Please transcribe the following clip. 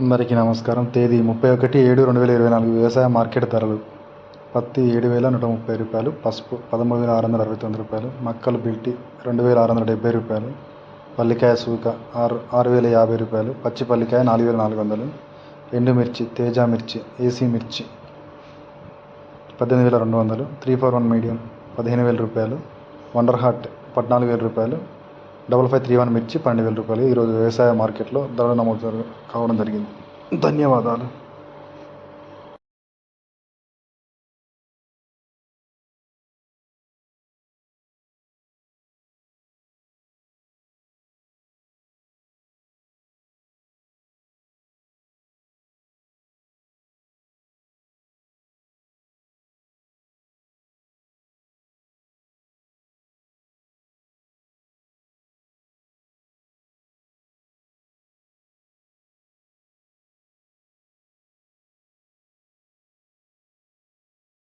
అందరికీ నమస్కారం. తేదీ ముప్పై ఒకటి ఏడు రెండు వేల ఇరవై నాలుగు వ్యవసాయ మార్కెట్ ధరలు. పత్తి ఏడు వేల నూట ముప్పై రూపాయలు పసుపు పదమూడు వేల ఆరు వందల అరవై తొమ్మిది రూపాయలు మక్కలు బిల్టి రెండు వేల ఆరు వందల డెబ్బై రూపాయలు పల్లికాయ సూక ఆరు ఆరు వేల యాభై రూపాయలు పచ్చి పల్లికాయ నాలుగు వేల నాలుగు వందలు ఎండుమిర్చి తేజ మిర్చి ఏసీ మిర్చి పద్దెనిమిది వేల రెండు వందలు త్రీ ఫోర్ వన్ మీడియం పదిహేను వేల రూపాయలు వండర్ హార్ట్ పద్నాలుగు వేల రూపాయలు డబల్ ఫైవ్ త్రీ వన్ మిర్చి పన్నెండు వేల రూపాయలు. ఈరోజు వ్యవసాయ మార్కెట్లో ధరలు నమోదు కావడం జరిగింది. ధన్యవాదాలు.